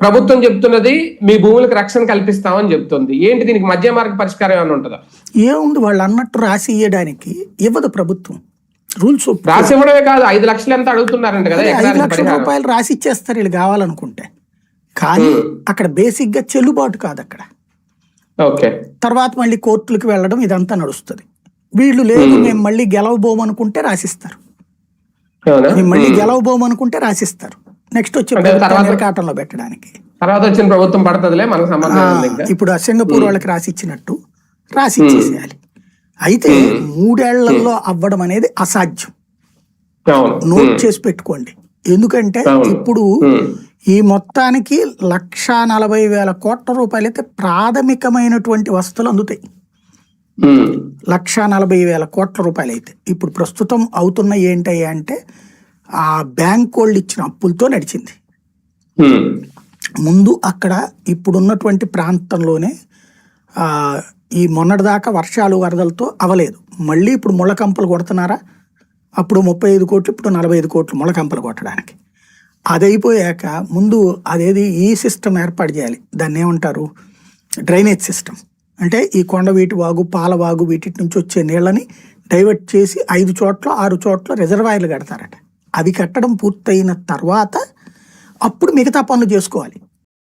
ప్రభుత్వం చెప్తున్నది మీ భూములకు రక్షణ కల్పిస్తామని చెప్తుంది. ఏంటి దీనికి మధ్య మార్గ పరిష్కారం ఏమైనా ఉంటుందా? ఏముంది వాళ్ళు అన్నట్టు రాసి ఇయ్యడానికి ఇవ్వదు ప్రభుత్వం. రూల్స్ రాసి ఇవ్వడమే కాదు ఐదు లక్షలు ఎంత అడుగుతున్నారంట కదా ఐదు లక్షల రూపాయలు రాసి ఇచ్చేస్తారు వీళ్ళు కావాలనుకుంటే. కానీ అక్కడ బేసిక్గా చెల్లుబాటు కాదు అక్కడ. ఓకే. తర్వాత మళ్ళీ కోర్టులకు వెళ్ళడం ఇదంతా నడుస్తుంది. వీళ్ళు లేదు మేము మళ్ళీ గెలవబోమనుకుంటే రాసిస్తారు. మేము మళ్ళీ గెలవబోమనుకుంటే రాసిస్తారు. నెక్స్ట్ వచ్చే పెట్టడానికి. తర్వాత వచ్చిన ప్రభుత్వం పడుతుందిలే మనకు సంబంధం ఇప్పుడు సింగపూర్ వాళ్ళకి రాసి ఇచ్చినట్టు రాసి ఇచ్చేసేయాలి అయితే మూడేళ్ళలో అవ్వడం అనేది అసాధ్యం. నోట్ చేసి పెట్టుకోండి. ఎందుకంటే. ఇప్పుడు. ఈ మొత్తానికి లక్ష నలభై వేల కోట్ల రూపాయలు అయితే ప్రాథమికమైనటువంటి వస్తువులు అందుతాయి. లక్ష నలభై వేల కోట్ల రూపాయలు అయితే. ఇప్పుడు ప్రస్తుతం అవుతున్న ఏంటయ్యా అంటే ఆ బ్యాంక్ వాళ్ళు ఇచ్చిన అప్పులతో నడిచింది. ముందు అక్కడ ఇప్పుడున్నటువంటి ప్రాంతంలోనే ఈ మొన్నటిదాకా వర్షాలు వరదలతో అవలేదు. మళ్ళీ ఇప్పుడు ముళ్ళకంపలు కొడుతున్నారా? అప్పుడు ముప్పై ఐదు కోట్లు ఇప్పుడు నలభై ఐదు కోట్లు ముళ్ళకంపలు కొట్టడానికి. అది అయిపోయాక ముందు అదేది ఈ సిస్టమ్ ఏర్పాటు చేయాలి. దాన్ని ఏమంటారు? Drainage system. అంటే ఈ కొండవీటి వాగు పాలవాగు వీటి నుంచి వచ్చే నీళ్ళని డైవర్ట్ చేసి ఐదు చోట్ల ఆరు చోట్ల రిజర్వాయర్లు కడతారట. అవి కట్టడం పూర్తయిన తర్వాత అప్పుడు మిగతా పనులు చేసుకోవాలి.